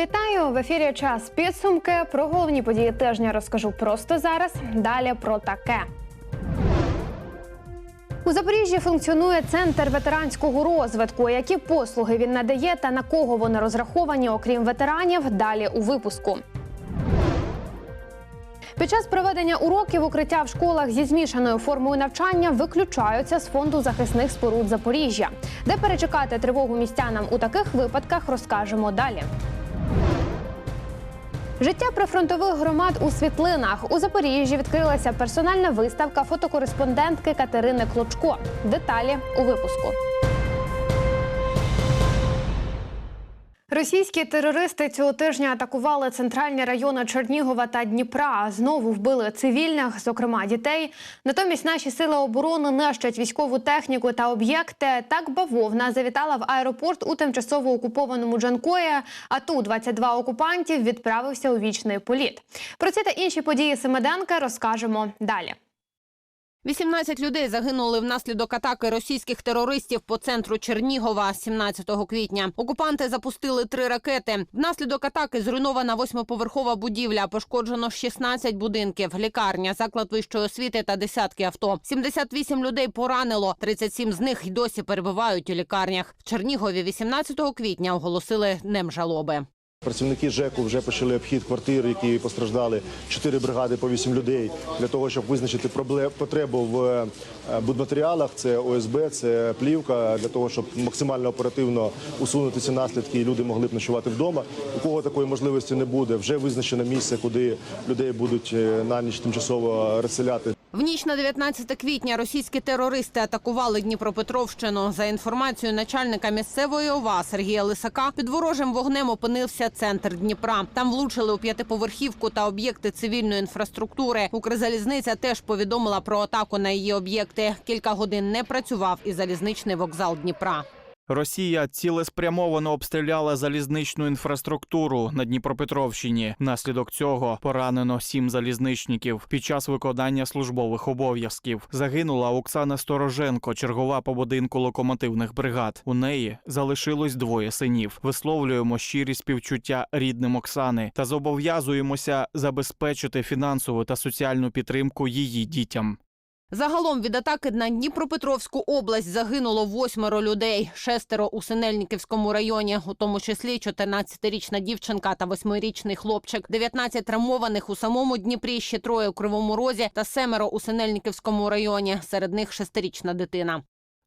Вітаю в ефірі. Час підсумки. Про головні події тижня розкажу просто зараз. Далі про таке. У Запоріжжі функціонує центр ветеранського розвитку. Які послуги він надає та на кого вони розраховані, окрім ветеранів? Далі у випуску. Під час проведення уроків укриття в школах зі змішаною формою навчання виключаються з фонду захисних споруд Запоріжжя. Де перечекати тривогу містянам у таких випадках, розкажемо далі. Життя прифронтових громад у світлинах у Запоріжжі відкрилася персональна виставка фотокореспондентки Катерини Клочко. Деталі у випуску. Російські терористи цього тижня атакували центральні райони Чернігова та Дніпра. Знову вбили цивільних, зокрема дітей. Натомість наші сили оборони нищать військову техніку та об'єкти. Так бавовна завітала в аеропорт у тимчасово окупованому Джанкої. А ту 22 окупантів відправився у вічний політ. Про ці та інші події Семеденка розкажемо далі. 18 людей загинули внаслідок атаки російських терористів по центру Чернігова 17 квітня. Окупанти запустили три ракети. Внаслідок атаки зруйнована восьмиповерхова будівля. Пошкоджено 16 будинків, лікарня, заклад вищої освіти та десятки авто. 78 людей поранило. 37 з них й досі перебувають у лікарнях. В Чернігові 18 квітня оголосили днем жалоби. Працівники ЖЕКу вже почали обхід квартир, які постраждали. Чотири бригади по вісім людей для того, щоб визначити потребу в е, будматеріалах. Це ОСБ, це плівка, для того, щоб максимально оперативно усунути ці наслідки, і люди могли б ночувати вдома. У кого такої можливості не буде, вже визначено місце, куди людей будуть е, на ніч тимчасово розселяти. В ніч на 19 квітня російські терористи атакували Дніпропетровщину. За інформацією начальника місцевої ОВА Сергія Лисака, під ворожим вогнем опинився центр Дніпра. Там влучили у п'ятиповерхівку та об'єкти цивільної інфраструктури. Укрзалізниця теж повідомила про атаку на її об'єкти. Кілька годин не працював і залізничний вокзал Дніпра. Росія цілеспрямовано обстріляла залізничну інфраструктуру на Дніпропетровщині. Внаслідок цього поранено сім залізничників під час виконання службових обов'язків. Загинула Оксана Стороженко, чергова по будинку локомотивних бригад. У неї залишилось двоє синів. Висловлюємо щирі співчуття рідним Оксани та зобов'язуємося забезпечити фінансову та соціальну підтримку її дітям. Загалом від атаки на Дніпропетровську область загинуло восьмеро людей, шестеро у Синельниківському районі, у тому числі 14-річна дівчинка та восьмирічний хлопчик, 19 травмованих у самому Дніпрі, ще троє у Кривому Розі та семеро у Синельниківському районі. Серед них шестирічна дитина.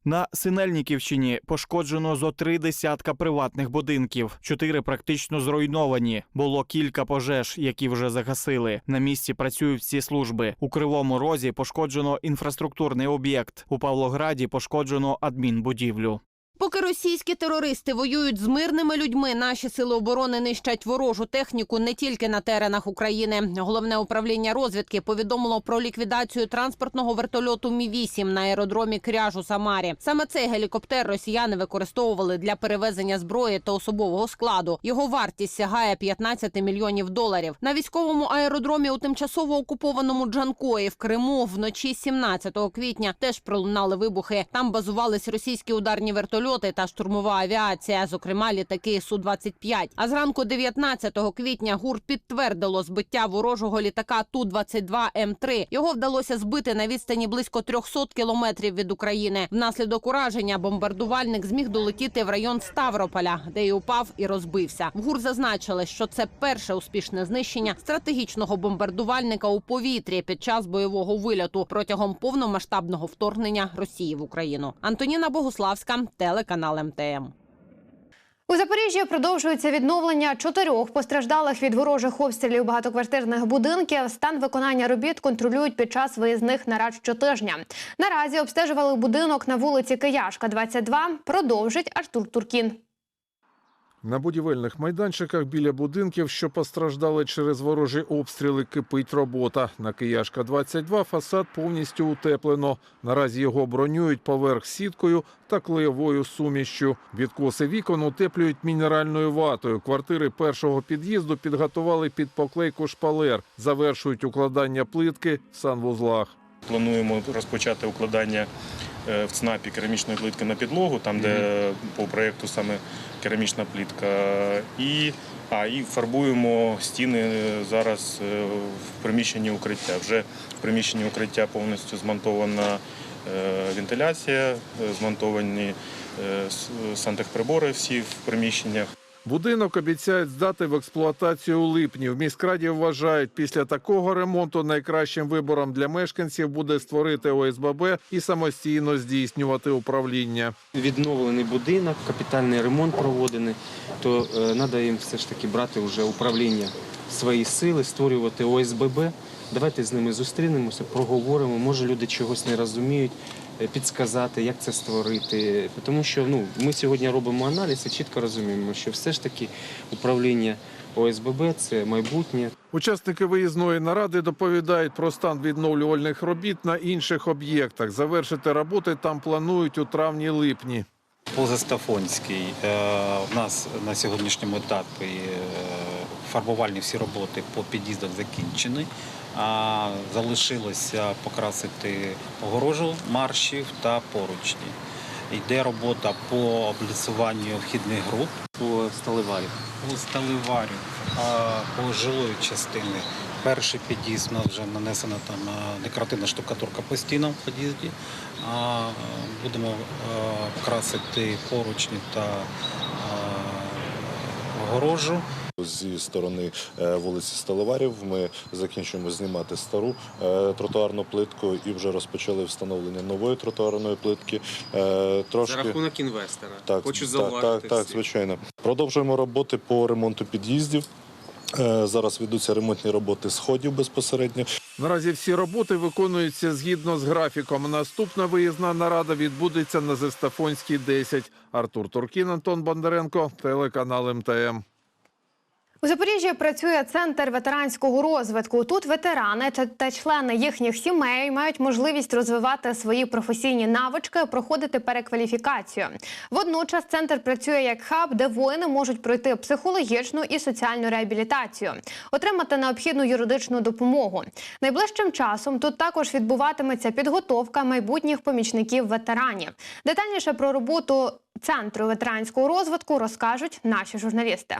На Синельниківщині пошкоджено зо три десятка приватних будинків. Чотири практично зруйновані. Було кілька пожеж, які вже загасили. На місці працюють всі служби. У Кривому Розі пошкоджено інфраструктурний об'єкт. У Павлограді пошкоджено адмінбудівлю. Поки російські терористи воюють з мирними людьми, наші сили оборони нищать ворожу техніку не тільки на теренах України. Головне управління розвідки повідомило про ліквідацію транспортного вертольоту Мі 8 на аеродромі Кряж у Самарі. Саме цей гелікоптер росіяни використовували для перевезення зброї та особового складу. Його вартість сягає 15 мільйонів доларів. На військовому аеродромі у тимчасово окупованому Джанкої в Криму вночі 17 квітня теж пролунали вибухи. Там базувались російські ударні вертольоти та штурмова авіація, зокрема літаки су 25 А зранку 19 квітня ГУР підтвердило збиття ворожого літака ту 22 М 3 Його вдалося збити на відстані близько 300 кілометрів від України. Внаслідок ураження бомбардувальник зміг долетіти в район Ставрополя, де й упав і розбився. В ГУР зазначили, що це перше успішне знищення стратегічного бомбардувальника у повітрі під час бойового вильоту протягом повномасштабного вторгнення Росії в Україну. Антоніна Богуславська, телеканал МТМ. У Запоріжжі продовжується відновлення чотирьох постраждалих від ворожих обстрілів багатоквартирних будинків. Стан виконання робіт контролюють під час виїзних нарад щотижня. Наразі обстежували будинок на вулиці Кияшка, 22. Продовжить Артур Туркін. На будівельних майданчиках біля будинків, що постраждали через ворожі обстріли, кипить робота. На Кияшка 22 фасад повністю утеплено. Наразі його бронюють поверх сіткою та клеєвою сумішчю. Відкоси вікон утеплюють мінеральною ватою. Квартири першого під'їзду підготували під поклейку шпалер. Завершують укладання плитки в санвузлах. Плануємо розпочати укладання в ЦНАПі керамічної плитки на підлогу, там де по проєкту саме керамічна плитка. І, а, і фарбуємо стіни е, зараз е, в приміщенні укриття. Вже в приміщенні укриття повністю змонтована е, вентиляція, е, змонтовані е, сантехприбори всі в приміщеннях. Будинок обіцяють здати в експлуатацію у липні. В міськраді вважають, після такого ремонту найкращим вибором для мешканців буде створити ОСББ і самостійно здійснювати управління. відновлений будинок, капітальний ремонт проводений, то треба їм все ж таки брати вже управління свої сили, створювати ОСББ. Давайте з ними зустрінемося, проговоримо. Може, люди чогось не розуміють, підсказати, як це створити. Тому що ну, ми сьогодні робимо аналіз і чітко розуміємо, що все ж таки управління ОСББ це майбутнє. Учасники виїзної наради доповідають про стан відновлювальних робіт на інших об'єктах. Завершити роботи там планують у травні-липні. Позастафонський. Е, У нас на сьогоднішньому етапі е, фарбувальні всі роботи по під'їздах закінчені. А залишилося покрасити огорожу маршів та поручні. Йде робота по обліцюванню вхідних груп По сталеварі. по сталеварю, а по жилої частини. Перший під'їзд у нас вже нанесена там е, декоративна штукатурка по стінам в під'їзді. Будемо е, красити поручні та е, огорожу. Зі сторони е, вулиці Сталеварів ми закінчуємо знімати стару е, тротуарну плитку і вже розпочали встановлення нової тротуарної плитки. Е, Трошки За рахунок інвестора. так, Хочу так, зауважити. так, так, всі. звичайно. Продовжуємо роботи по ремонту під'їздів. Зараз ведуться ремонтні роботи сходів безпосередньо. Наразі всі роботи виконуються згідно з графіком. Наступна виїзна нарада відбудеться на Зестафонській 10. Артур Туркін, Антон Бондаренко, телеканал МТМ. У Запоріжжі працює центр ветеранського розвитку. Тут ветерани та, члени їхніх сімей мають можливість розвивати свої професійні навички, проходити перекваліфікацію. Водночас центр працює як хаб, де воїни можуть пройти психологічну і соціальну реабілітацію, отримати необхідну юридичну допомогу. Найближчим часом тут також відбуватиметься підготовка майбутніх помічників ветеранів. Детальніше про роботу центру ветеранського розвитку розкажуть наші журналісти.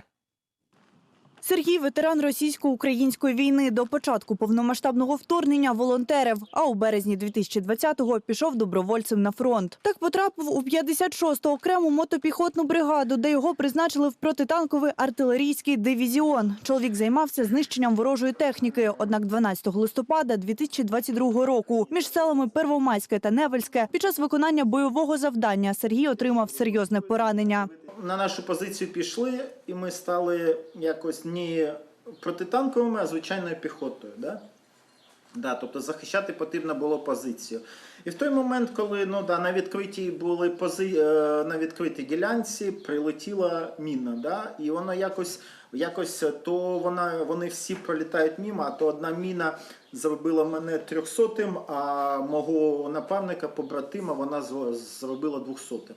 Сергій ветеран російсько-української війни. До початку повномасштабного вторгнення волонтерив, а у березні 2020-го пішов добровольцем на фронт. Так потрапив у 56-ту окрему мотопіхотну бригаду, де його призначили в протитанковий артилерійський дивізіон. Чоловік займався знищенням ворожої техніки. Однак 12 листопада 2022 року між селами Первомайське та Невельське під час виконання бойового завдання Сергій отримав серйозне поранення. на нашу позицію пішли, і ми стали якось не протитанковими, а звичайною піхотою. Да? Да, тобто захищати потрібно було позицію. І в той момент, коли ну, да, на відкритій були пози... е, на відкритій ділянці, прилетіла міна. Да? І вона якось, якось то вона, вони всі пролітають мимо, а то одна міна зробила мене трьохсотим, а мого напарника, побратима, вона зробила двохсотим.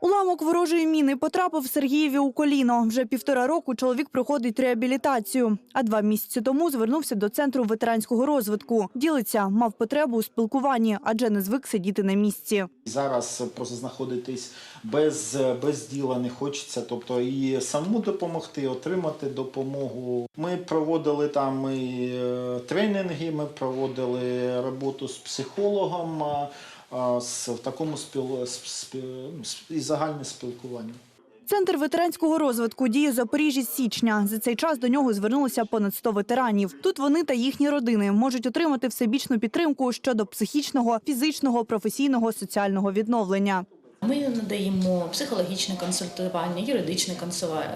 Уламок ворожої міни потрапив Сергієві у коліно. Вже півтора року чоловік проходить реабілітацію. А два місяці тому звернувся до центру ветеранського розвитку. Ділиться, мав потребу у спілкуванні, адже не звик сидіти на місці. Зараз просто знаходитись без, без діла не хочеться, тобто і самому допомогти, отримати допомогу. Ми проводили там і е, тренінги, ми проводили роботу з психологом, в такому спіл, спіл, і загальне спілкування. Центр ветеранського розвитку діє Запоріжжя з січня. За цей час до нього звернулося понад 100 ветеранів. Тут вони та їхні родини можуть отримати всебічну підтримку щодо психічного, фізичного, професійного, соціального відновлення. Ми надаємо психологічне консультування, юридичне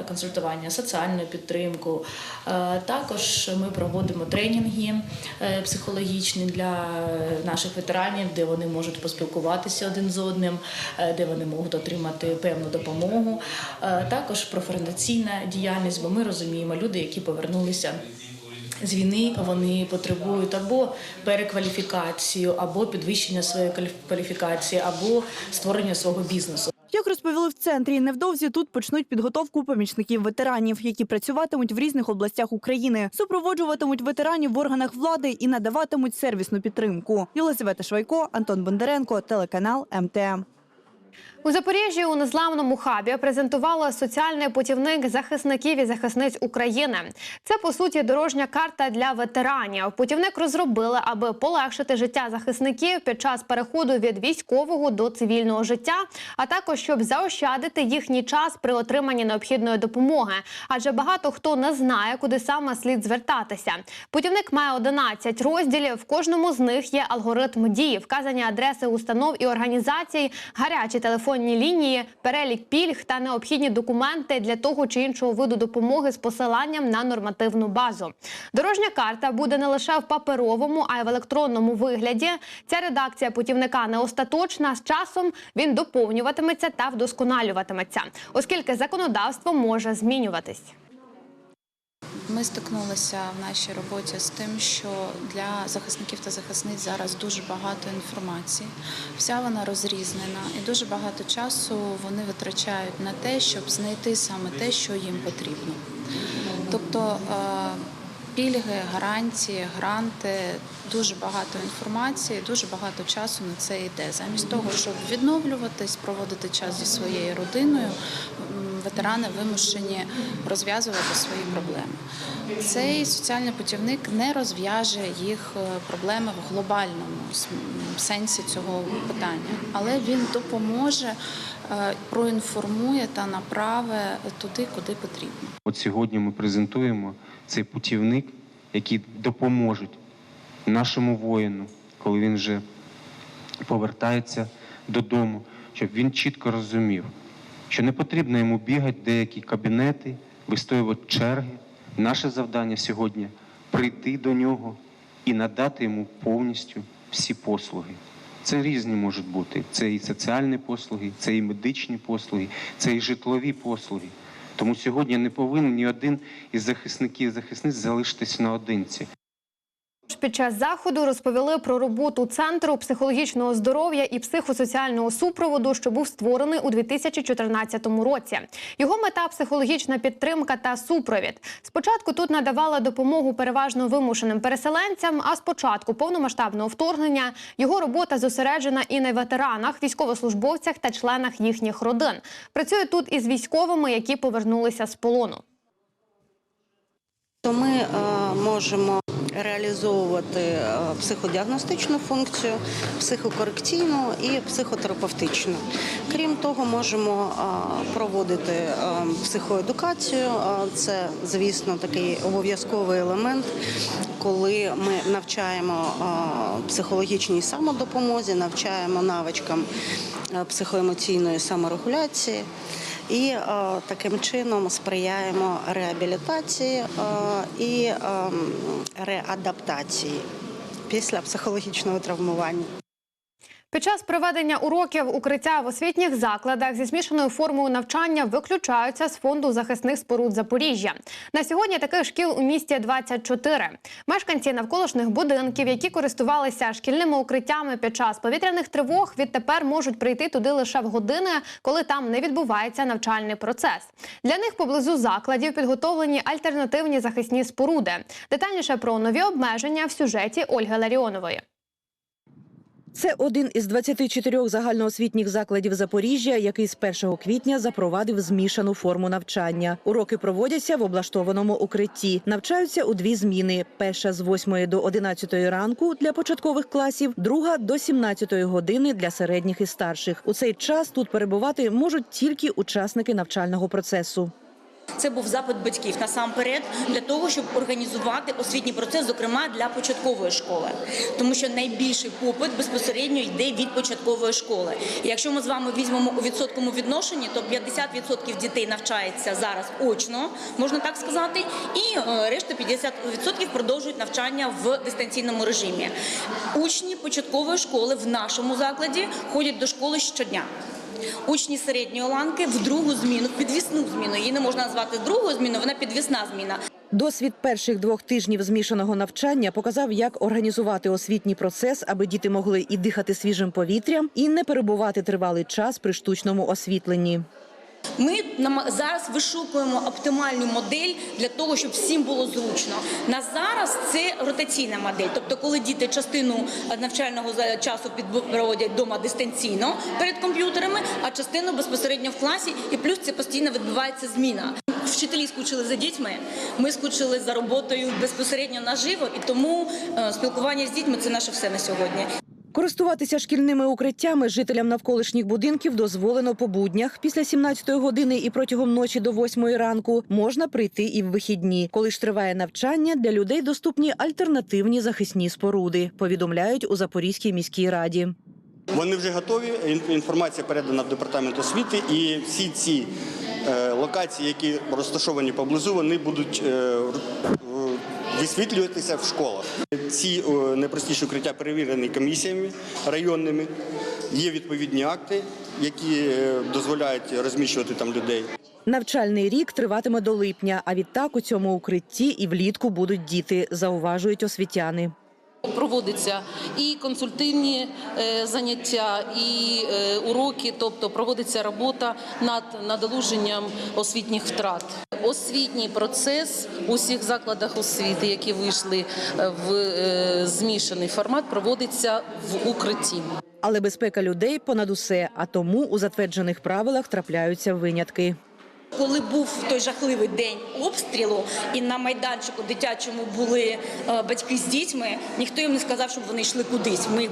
консультування, соціальну підтримку. Е, Також ми проводимо тренінги е, психологічні для наших ветеранів, де вони можуть поспілкуватися один з одним, е, де вони можуть отримати певну допомогу. Також профорієнтаційна діяльність, бо ми розуміємо, люди, які повернулися. З війни вони потребують або перекваліфікацію, або підвищення своєї кваліфікації, або створення свого бізнесу. Як розповіли в центрі, невдовзі тут почнуть підготовку помічників ветеранів, які працюватимуть в різних областях України, супроводжуватимуть ветеранів в органах влади і надаватимуть сервісну підтримку. Єлизавета Швайко, Антон Бондаренко, телеканал МТМ. У Запоріжжі у незламному хабі презентували соціальний путівник захисників і захисниць України. Це по суті дорожня карта для ветеранів. Путівник розробили, аби полегшити життя захисників під час переходу від військового до цивільного життя, а також щоб заощадити їхній час при отриманні необхідної допомоги. Адже багато хто не знає, куди саме слід звертатися. Путівник має 11 розділів. В кожному з них є алгоритм дії, вказані адреси установ і організацій, гарячі телефонні лінії, перелік пільг та необхідні документи для того чи іншого виду допомоги з посиланням на нормативну базу. Дорожня карта буде не лише в паперовому, а й в електронному вигляді. Ця редакція путівника не остаточна. З часом він доповнюватиметься та вдосконалюватиметься, оскільки законодавство може змінюватись. Ми стикнулися в нашій роботі з тим, що для захисників та захисниць зараз дуже багато інформації. Вся вона розрізнена, і дуже багато часу вони витрачають на те, щоб знайти саме те, що їм потрібно. Тобто е, пільги, гарантії, гранти, дуже багато інформації, дуже багато часу на це йде. Замість того, щоб відновлюватись, проводити час зі своєю родиною, ветерани вимушені розв'язувати свої проблеми. Цей соціальний путівник не розв'яже їх е, проблеми в глобальному сенсі цього питання, але він допоможе, е, проінформує та направить туди, куди потрібно. От сьогодні ми презентуємо цей путівник, який допоможе нашому воїну, коли він вже повертається додому, щоб він чітко розумів, що не потрібно йому бігати в деякі кабінети, вистоювати черги. Наше завдання сьогодні прийти до нього і надати йому повністю всі послуги. Це різні можуть бути. Це і соціальні послуги, це і медичні послуги, це і житлові послуги. Тому сьогодні не повинен ні один із захисників і захисниць залишитись наодинці. Під час заходу розповіли про роботу центру психологічного здоров'я і психосоціального супроводу, що був створений у 2014 році. Його мета психологічна підтримка та супровід. Спочатку тут надавали допомогу переважно вимушеним переселенцям. А з початку повномасштабного вторгнення його робота зосереджена і на ветеранах, військовослужбовцях та членах їхніх родин. Працює тут із військовими, які повернулися з полону. То ми е, можемо реалізовувати е, психодіагностичну функцію, психокорекційну і психотерапевтичну. Крім того, можемо е, проводити е, психоедукацію. Це, звісно, такий обов'язковий елемент, коли ми навчаємо психологічній самодопомозі, навчаємо навичкам психоемоційної саморегуляції. І е, таким чином сприяємо реабілітації е, і е, реадаптації після психологічного травмування. Під час проведення уроків укриття в освітніх закладах зі змішаною формою навчання виключаються з фонду захисних споруд Запоріжжя. На сьогодні таких шкіл у місті 24. Мешканці навколишніх будинків, які користувалися шкільними укриттями під час повітряних тривог, відтепер можуть прийти туди лише в години, коли там не відбувається навчальний процес. Для них поблизу закладів підготовлені альтернативні захисні споруди. Детальніше про нові обмеження в сюжеті Ольги Ларіонової. Це один із 24 загальноосвітніх закладів Запоріжжя, який з 1 квітня запровадив змішану форму навчання. Уроки проводяться в облаштованому укритті. Навчаються у дві зміни: перша з 8 до 11 ранку для початкових класів, друга до 17 години для середніх і старших. У цей час тут перебувати можуть тільки учасники навчального процесу. Це був запит батьків насамперед для того, щоб організувати освітній процес, зокрема для початкової школи, тому що найбільший попит безпосередньо йде від початкової школи. Якщо ми з вами візьмемо у відсотковому відношенні, то 50% дітей навчається зараз очно, можна так сказати, і е, решта 50% продовжують навчання в дистанційному режимі. Учні початкової школи в нашому закладі ходять до школи щодня. Учні середньої ланки в другу зміну, в підвісну зміну. Її не можна назвати другою зміною, вона підвісна зміна. Досвід перших двох тижнів змішаного навчання показав, як організувати освітній процес, аби діти могли і дихати свіжим повітрям, і не перебувати тривалий час при штучному освітленні. Ми зараз вишукуємо оптимальну модель для того, щоб всім було зручно. На зараз це ротаційна модель, тобто, коли діти частину навчального часу проводять вдома дистанційно перед комп'ютерами, а частину безпосередньо в класі, і плюс це постійно відбувається зміна. Вчителі скучили за дітьми, ми скучили за роботою безпосередньо наживо, і тому е, спілкування з дітьми це наше все на сьогодні. Користуватися шкільними укриттями жителям навколишніх будинків дозволено по буднях. Після 17-ї години і протягом ночі до 8-ї ранку можна прийти і в вихідні. Коли ж триває навчання, для людей доступні альтернативні захисні споруди, повідомляють у Запорізькій міській раді. Вони вже готові. Інформація передана в департамент освіти, і всі ці е, локації, які розташовані поблизу, вони будуть е, висвітлюватися в школах. Ці е, найпростіші укриття перевірені комісіями районними. Є відповідні акти, які е, дозволяють розміщувати там людей. Навчальний рік триватиме до липня. А відтак у цьому укритті і влітку будуть діти, зауважують освітяни. Проводяться і консультивні е, заняття, і е, уроки, тобто проводиться робота над надолуженням освітніх втрат. Освітній процес у всіх закладах освіти, які вийшли е, в змішаний формат, проводиться в укритті. Але безпека людей понад усе, а тому у затверджених правилах трапляються винятки. Коли був той жахливий день обстрілу, і на майданчику дитячому були е, батьки з дітьми, ніхто їм не сказав, щоб вони йшли кудись. Ми їх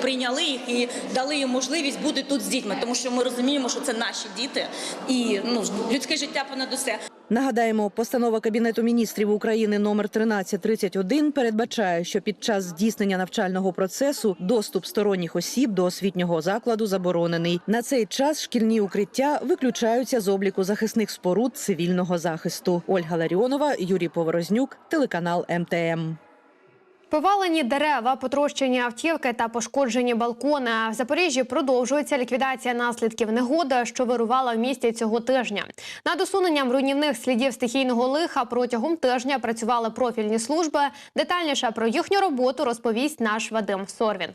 прийняли їх і дали їм можливість бути тут з дітьми, тому що ми розуміємо, що це наші діти, і ну людське життя понад усе. Нагадаємо, постанова Кабінету міністрів України номер 1331 передбачає, що під час здійснення навчального процесу доступ сторонніх осіб до освітнього закладу заборонений. На цей час шкільні укриття виключаються з обліку захисних споруд цивільного захисту. Ольга Ларіонова, Юрій Поворознюк, телеканал МТМ. Повалені дерева, потрощені автівки та пошкоджені балкони. В Запоріжжі продовжується ліквідація наслідків негоди, що вирувала в місті цього тижня. Над усуненням руйнівних слідів стихійного лиха протягом тижня працювали профільні служби. Детальніше про їхню роботу розповість наш Вадим Сорвін.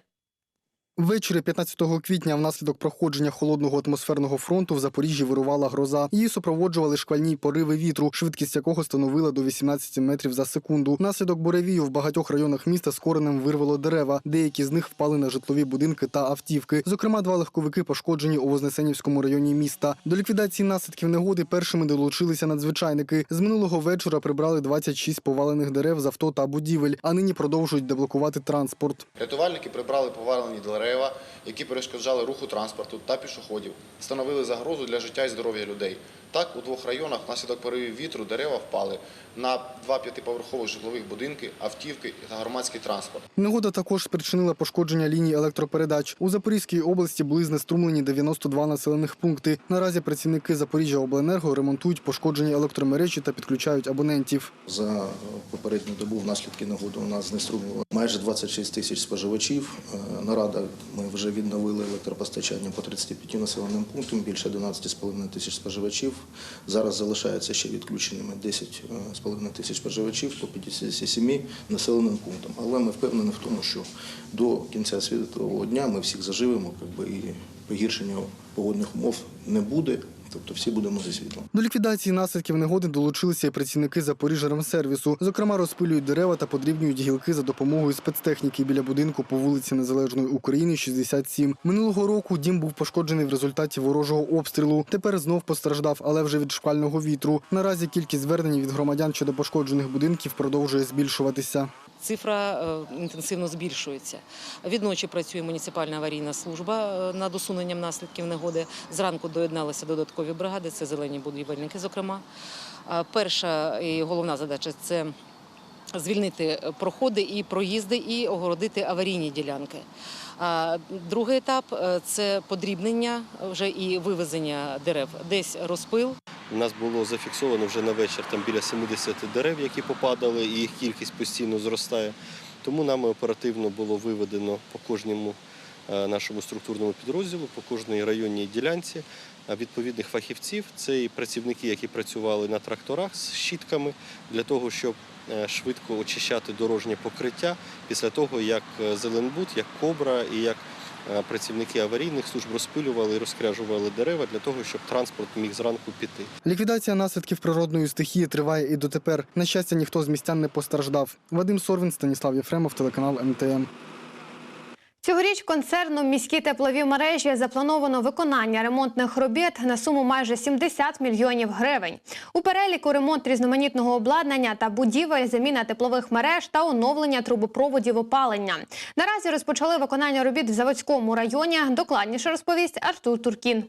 Ввечері 15 квітня внаслідок проходження холодного атмосферного фронту в Запоріжжі вирувала гроза. Її супроводжували шквальні пориви вітру, швидкість якого становила до 18 метрів за секунду. Внаслідок буревію в багатьох районах міста з коренем вирвало дерева. Деякі з них впали на житлові будинки та автівки. Зокрема, два легковики пошкоджені у Вознесенівському районі міста. До ліквідації наслідків негоди першими долучилися надзвичайники. З минулого вечора прибрали 26 повалених дерев з авто та будівель, а нині продовжують деблокувати транспорт. Рятувальники прибрали повалені дерева, які перешкоджали руху транспорту та пішоходів, становили загрозу для життя і здоров'я людей. Так, у двох районах внаслідок поривів вітру дерева впали на два п'ятиповерхових житлових будинки, автівки та громадський транспорт. Негода також спричинила пошкодження ліній електропередач. У Запорізькій області були знеструмлені 92 населених пункти. Наразі працівники Запоріжжя Обленерго ремонтують пошкоджені електромережі та підключають абонентів. За попередню добу внаслідки негоди у нас знеструмило майже 26 тисяч споживачів. Е, Нарада ми вже відновили електропостачання по 35 населеним пунктам, більше 11,5 тисяч споживачів. Зараз залишається ще відключеними 10,5 тисяч споживачів по 57 населеним пунктам. Але ми впевнені в тому, що до кінця світового дня ми всіх заживемо, і погіршення погодних умов не буде. Тобто всі будемо зі світлом. До ліквідації наслідків негоди долучилися і працівники Запоріжжя-Ремсервісу. Зокрема, розпилюють дерева та подрібнюють гілки за допомогою спецтехніки біля будинку по вулиці Незалежної України, 67. Минулого року дім був пошкоджений в результаті ворожого обстрілу. Тепер знов постраждав, але вже від шквального вітру. Наразі кількість звернень від громадян щодо пошкоджених будинків продовжує збільшуватися. Цифра е, інтенсивно збільшується. Відночі працює муніципальна аварійна служба е, над усуненням наслідків негоди. Зранку доєдналися додаткові бригади, це зелені будівельники, зокрема. Перша і головна задача це звільнити проходи і проїзди і огородити аварійні ділянки. А другий етап е, це подрібнення вже і вивезення дерев. Десь розпил, У нас було зафіксовано вже на вечір там біля 70 дерев, які попадали, і їх кількість постійно зростає. Тому нами оперативно було виведено по кожному е, нашому структурному підрозділу, по кожній районній ділянці е, відповідних фахівців. Це і працівники, які працювали на тракторах з щітками для того, щоб е, швидко очищати дорожнє покриття після того, як Зеленбут, Зеленбуд, як Кобра і як е, працівники аварійних служб розпилювали і розкряжували дерева для того, щоб транспорт міг зранку піти. Ліквідація наслідків природної стихії триває і дотепер. На щастя, ніхто з містян не постраждав. Вадим Сорвін, Станіслав Єфремов, телеканал МТМ. Цьогоріч концерну міські теплові мережі заплановано виконання ремонтних робіт на суму майже 70 мільйонів гривень. У переліку ремонт різноманітного обладнання та будівель, заміна теплових мереж та оновлення трубопроводів опалення. Наразі розпочали виконання робіт в Заводському районі. Докладніше розповість Артур Туркін.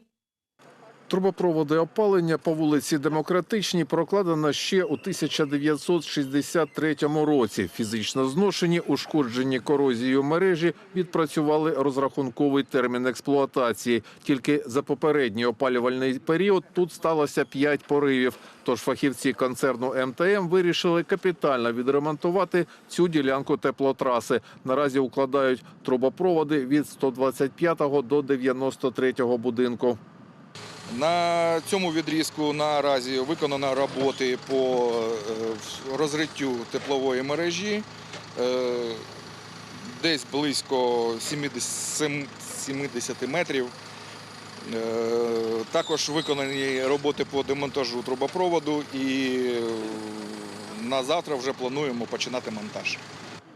Трубопроводи опалення по вулиці Демократичній прокладено ще у 1963 році. Фізично зношені, ушкоджені корозією мережі відпрацювали розрахунковий термін експлуатації. Тільки за попередній опалювальний період тут сталося 5 поривів. Тож фахівці концерну МТМ вирішили капітально відремонтувати цю ділянку теплотраси. Наразі укладають трубопроводи від 125 до 93 будинку. На цьому відрізку наразі виконано роботи по е, розриттю теплової мережі. Е, Десь близько 70 70 метрів. Е, Також виконані роботи по демонтажу трубопроводу і на завтра вже плануємо починати монтаж.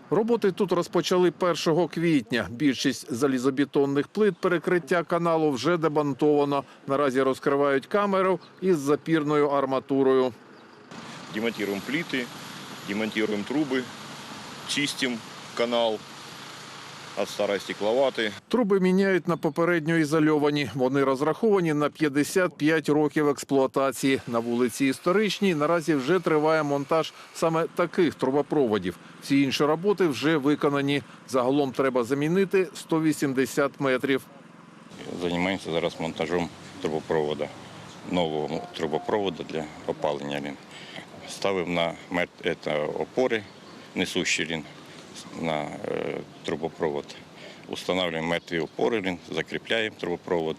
Роботи тут розпочали 1 квітня. Більшість залізобетонних плит перекриття каналу вже демонтовано. Наразі розкривають камеру із запірною арматурою. Демонтуємо пліти, демонтуємо труби, чистимо канал от старой стекловаты. Труби міняють на попередньо ізольовані. Вони розраховані на 55 років експлуатації. На вулиці Історичній наразі вже триває монтаж саме таких трубопроводів. Всі інші роботи вже виконані. Загалом треба замінити 180 метрів. Занимаемся зараз монтажом трубопровода, нового трубопровода для опалення. Він. Ставим на мет... опори, несущий він на е, трубопровод. Устанавливаем мертві опори, закріпляємо трубопровод.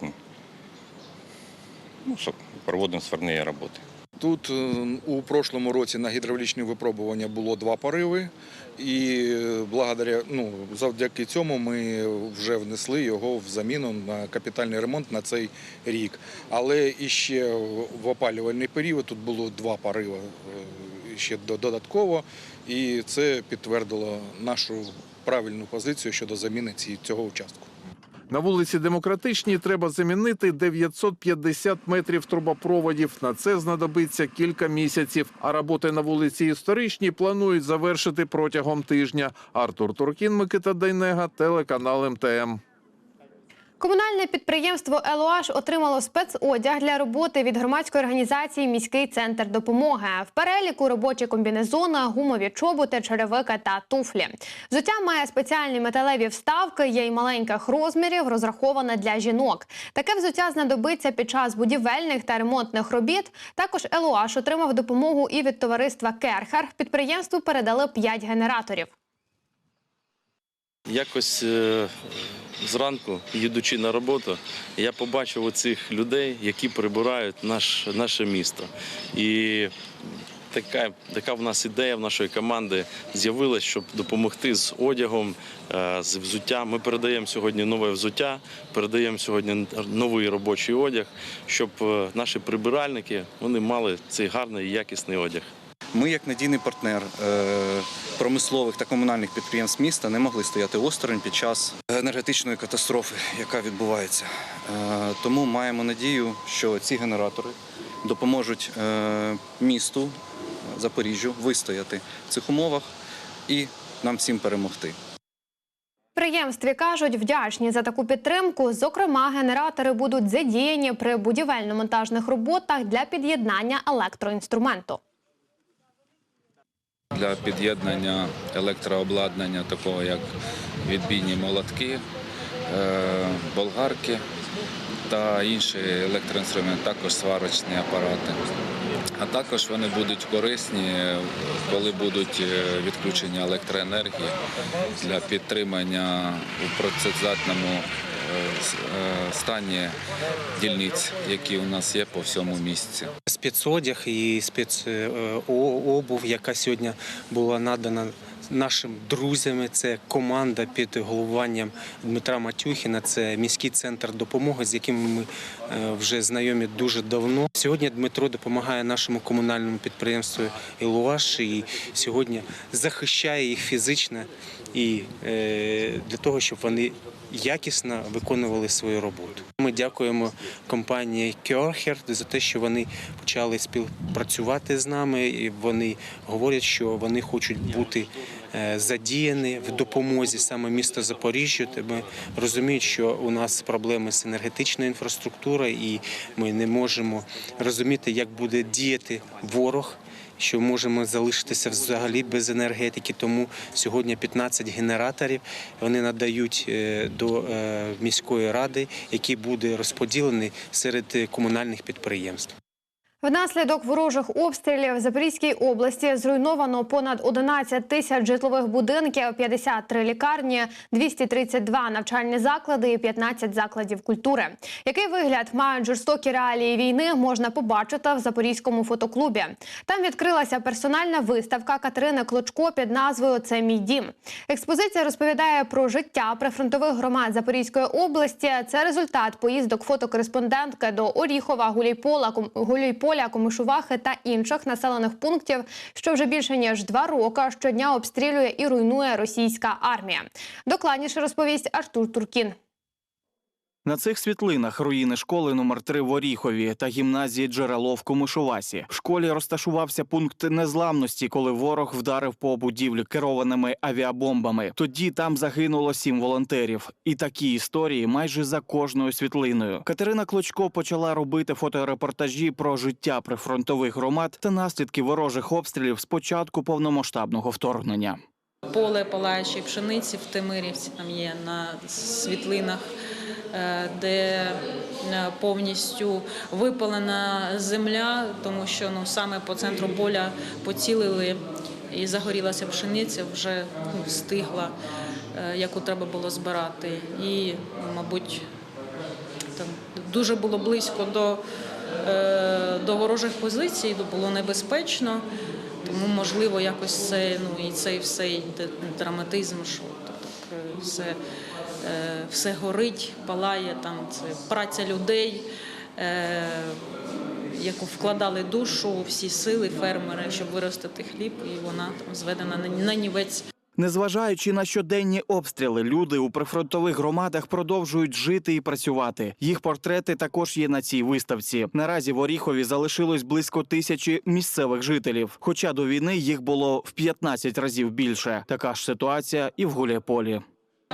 Ну, проводимо сварні роботи. Тут е, у прошлому році на гідравлічні випробування було два пориви, і е, благодаря, ну, завдяки цьому ми вже внесли його в заміну на капітальний ремонт на цей рік. Але іще в опалювальний період тут було два пориви ще додатково, і це підтвердило нашу правильну позицію щодо заміни цього участку. На вулиці Демократичній треба замінити 950 метрів трубопроводів. На це знадобиться кілька місяців. А роботи на вулиці Історичній планують завершити протягом тижня. Артур Туркін, Микита Дайнега, телеканал МТМ. Комунальне підприємство «Елуаш» отримало спецодяг для роботи від громадської організації Міський центр допомоги. В переліку робочі комбінезони, гумові чоботи, черевики та туфлі. Взуття має спеціальні металеві вставки, є й маленьких розмірів, розраховане для жінок. Таке взуття знадобиться під час будівельних та ремонтних робіт. Також «Елуаш» отримав допомогу і від товариства Керхер. Підприємству передали 5 генераторів. Якось е, зранку, їдучи на роботу, я побачив оцих людей, які прибирають наш, наше місто. І така, така в нас ідея в нашої команди з'явилася, щоб допомогти з одягом, е, з взуттям. Ми передаємо сьогодні нове взуття, передаємо сьогодні новий робочий одяг, щоб е, наші прибиральники вони мали цей гарний і якісний одяг. Ми, як надійний партнер е, промислових та комунальних підприємств міста, не могли стояти осторонь під час енергетичної катастрофи, яка відбувається. Е, Тому маємо надію, що ці генератори допоможуть е, місту Запоріжжю вистояти в цих умовах і нам всім перемогти. Підприємстві кажуть, вдячні за таку підтримку. Зокрема, генератори будуть задіяні при будівельно-монтажних роботах для під'єднання електроінструменту. Для під'єднання електрообладнання, такого як відбійні молотки, е, болгарки та інший електроінструмент, також сварочні апарати. А також вони будуть корисні, коли будуть е, відключення електроенергії для підтримання у е, стані дільниць, які у нас є по всьому місці. спецодяг і спецобув, яка сьогодні була надана нашим друзям. Це команда під головуванням Дмитра Матюхіна. Це міський центр допомоги, з яким ми е, вже знайомі дуже давно. Сьогодні Дмитро допомагає нашому комунальному підприємству Ілуаш і сьогодні захищає їх фізично і е, для того, щоб вони якісно виконували свою роботу. Ми дякуємо компанії Кьорхер за те, що вони почали співпрацювати з нами. І вони говорять, що вони хочуть бути е, задіяні в допомозі саме міста Запоріжжя. Ми розуміють, що у нас проблеми з енергетичною інфраструктурою, і ми не можемо розуміти, як буде діяти ворог що можемо залишитися взагалі без енергетики. Тому сьогодні 15 генераторів вони надають е, до е, міської ради, який буде розподілений серед е, комунальних підприємств. Внаслідок ворожих обстрілів в Запорізькій області зруйновано понад 11 тисяч житлових будинків, 53 лікарні, 232 навчальні заклади і 15 закладів культури. Який вигляд мають жорстокі реалії війни, можна побачити в Запорізькому фотоклубі. Там відкрилася персональна виставка Катерини Клочко під назвою Це мій дім. Експозиція розповідає про життя прифронтових громад Запорізької області. Це результат поїздок фотокореспондентки до Оріхова, Гуляйпола, Ком- Гуляйполя, Комишувахи та інших населених пунктів, що вже більше ніж два роки щодня обстрілює і руйнує російська армія. Докладніше розповість Артур Туркін. На цих світлинах руїни школи номер 3 в Оріхові та гімназії джерело в Комишувасі. В школі розташувався пункт незламності, коли ворог вдарив по будівлі керованими авіабомбами. Тоді там загинуло сім волонтерів. І такі історії майже за кожною світлиною. Катерина Клочко почала робити фоторепортажі про життя прифронтових громад та наслідки ворожих обстрілів з початку повномасштабного вторгнення. Поле палаючої пшениці в Тимирівці, там є на світлинах, е, де е, повністю випалена земля, тому що ну, саме по центру поля поцілили і загорілася пшениця, вже ну, встигла, е, яку треба було збирати. І, мабуть, там дуже було близько до, до ворожих позицій, було небезпечно. Тому можливо якось це ну і цей всей драматизм, що тобто все, е, все горить, палає там. Це праця людей, е, яку вкладали душу, всі сили фермери, щоб виростити хліб, і вона там зведена на на нівець. Незважаючи на щоденні обстріли, люди у прифронтових громадах продовжують жити і працювати. Їх портрети також є на цій виставці. Наразі в Оріхові залишилось близько тисячі місцевих жителів. Хоча до війни їх було в 15 разів більше. Така ж ситуація і в Гуляйполі.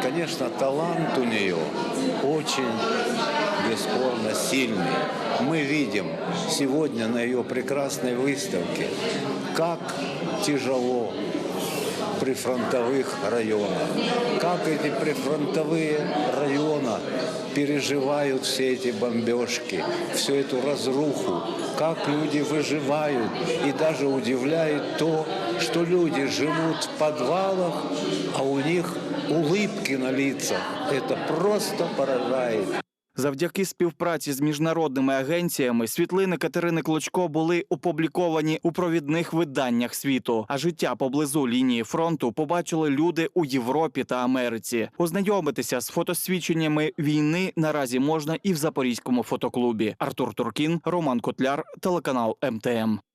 Конечно, талант у нее очень бесспорно сильный. Мы видим сегодня на ее прекрасной выставке, как тяжело при фронтовых районах, как эти прифронтовые районы переживают все эти бомбежки, всю эту разруху, как люди выживают. И даже удивляет то, что люди живут в подвалах, а у них улыбки на лицах. Это просто поражает. Завдяки співпраці з міжнародними агенціями світлини Катерини Клочко були опубліковані у провідних виданнях світу. А життя поблизу лінії фронту побачили люди у Європі та Америці. Ознайомитися з фотосвідченнями війни наразі можна і в Запорізькому фотоклубі. Артур Туркін, Роман Котляр, телеканал МТМ.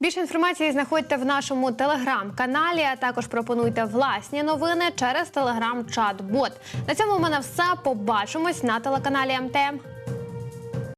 Більше інформації знаходьте в нашому телеграм-каналі. А також пропонуйте власні новини через телеграм-чат-бот. На цьому в мене все. Побачимось на телеканалі МТМ.